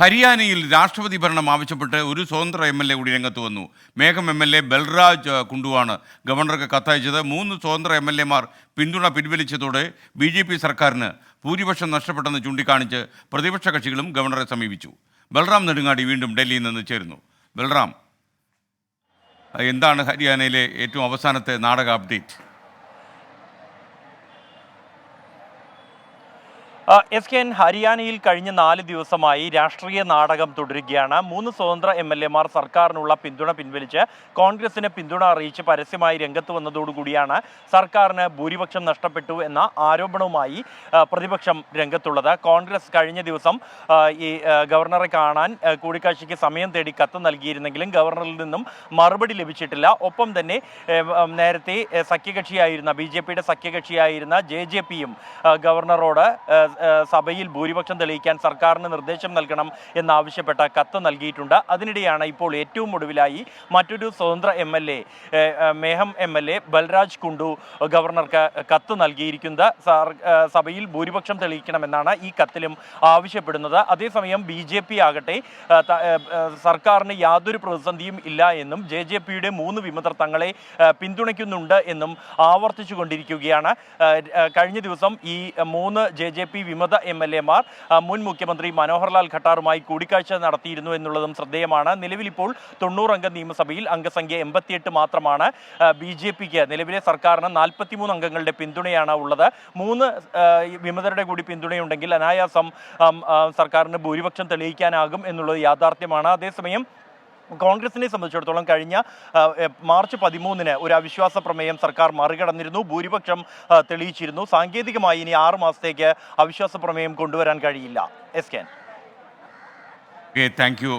ഹരിയാനയിൽ രാഷ്ട്രപതി ഭരണം ആവശ്യപ്പെട്ട് ഒരു സ്വതന്ത്ര എം എൽ എ കൂടി രംഗത്ത് വന്നു. മേഘം എം എൽ എ ബൽറാജ് കുണ്ടുവാണ് ഗവർണർക്ക് കത്തയച്ചത്. മൂന്ന് സ്വതന്ത്ര എം എൽ എമാർ പിന്തുണ പിൻവലിച്ചതോടെ ബി ജെ പി സർക്കാരിന് ഭൂരിപക്ഷം നഷ്ടപ്പെട്ടെന്ന് ചൂണ്ടിക്കാണിച്ച് പ്രതിപക്ഷ കക്ഷികളും ഗവർണറെ സമീപിച്ചു. ബൽറാം നെടുങ്ങാടി വീണ്ടും ഡൽഹിയിൽ നിന്ന് ചേരുന്നു. ബൽറാം എന്താണ് ഹരിയാനയിലെ ഏറ്റവും അവസാനത്തെ നാടക അപ്ഡേറ്റ് എസ് കെ എൻ ഹരിയാനയിൽ കഴിഞ്ഞ നാല് ദിവസമായി രാഷ്ട്രീയ നാടകം തുടരുകയാണ്. മൂന്ന് സ്വതന്ത്ര എം എൽ എമാർ സർക്കാരിനുള്ള പിന്തുണ പിൻവലിച്ച് കോൺഗ്രസിന് പിന്തുണ അറിയിച്ച് പരസ്യമായി രംഗത്ത് വന്നതോടുകൂടിയാണ് സർക്കാരിന് ഭൂരിപക്ഷം നഷ്ടപ്പെട്ടു എന്ന ആരോപണവുമായി പ്രതിപക്ഷം രംഗത്തുള്ളത്. കോൺഗ്രസ് കഴിഞ്ഞ ദിവസം ഈ ഗവർണറെ കാണാൻ കൂടിക്കാഴ്ചയ്ക്ക് സമയം തേടി കത്ത് നൽകിയിരുന്നെങ്കിലും ഗവർണറിൽ നിന്നും മറുപടി ലഭിച്ചിട്ടില്ല. ഒപ്പം തന്നെ നേരത്തെ സഖ്യകക്ഷിയായിരുന്ന ബി ജെ പിയുടെ സഖ്യകക്ഷിയായിരുന്ന ജെ ജെ പിയും ഗവർണറോട് സഭയിൽ ഭൂരിപക്ഷം തെളിയിക്കാൻ സർക്കാരിന് നിർദ്ദേശം നൽകണം എന്നാവശ്യപ്പെട്ട കത്ത് നൽകിയിട്ടുണ്ട്. അതിനിടെയാണ് ഇപ്പോൾ ഏറ്റവും ഒടുവിലായി മറ്റൊരു സ്വതന്ത്ര M L A Meham M L A Balraj Kundu ഗവർണർക്ക് കത്ത് നൽകിയിരിക്കുന്നത്. സഭയിൽ ഭൂരിപക്ഷം തെളിയിക്കണമെന്നാണ് ഈ കത്തിലും ആവശ്യപ്പെടുന്നത്. അതേസമയം ബി ജെ പി ആകട്ടെ സർക്കാരിന് യാതൊരു പ്രതിസന്ധിയും ഇല്ല എന്നും ജെ ജെ പിയുടെ മൂന്ന് വിമതർ തങ്ങളെ പിന്തുണയ്ക്കുന്നുണ്ട് എന്നും ആവർത്തിച്ചു കൊണ്ടിരിക്കുകയാണ് കഴിഞ്ഞ ദിവസം ഈ മൂന്ന് ജെ ജെ പി വിമത എം എൽ എമാർ മുൻ മുഖ്യമന്ത്രി മനോഹർലാൽ ഖട്ടാറുമായി കൂടിക്കാഴ്ച നടത്തിയിരുന്നു എന്നുള്ളതും ശ്രദ്ധേയമാണ്. നിലവിൽ ഇപ്പോൾ തൊണ്ണൂറംഗ നിയമസഭയിൽ അംഗസംഖ്യ എൺപത്തിയെട്ട് മാത്രമാണ്. ബി ജെ പിക്ക് നിലവിലെ സർക്കാരിന് നാൽപ്പത്തിമൂന്ന് അംഗങ്ങളുടെ പിന്തുണയാണ് ഉള്ളത്. മൂന്ന് വിമതരുടെ കൂടി പിന്തുണയുണ്ടെങ്കിൽ അനായാസം സർക്കാരിന് ഭൂരിപക്ഷം തെളിയിക്കാനാകും എന്നുള്ളത് യാഥാർത്ഥ്യമാണ്. അതേസമയം കോൺഗ്രസിനെ സംബന്ധിച്ചിടത്തോളം കഴിഞ്ഞ മാർച്ച് പതിമൂന്നിന് ഒരു അവിശ്വാസ പ്രമേയം സർക്കാർ മറികടന്നിരുന്നു. ഭൂരിപക്ഷം തെളിയിച്ചിരുന്നു. സാങ്കേതികമായി ഇനി ആറ് മാസത്തേക്ക് അവിശ്വാസ പ്രമേയം കൊണ്ടുവരാൻ കഴിയില്ല. S K thank you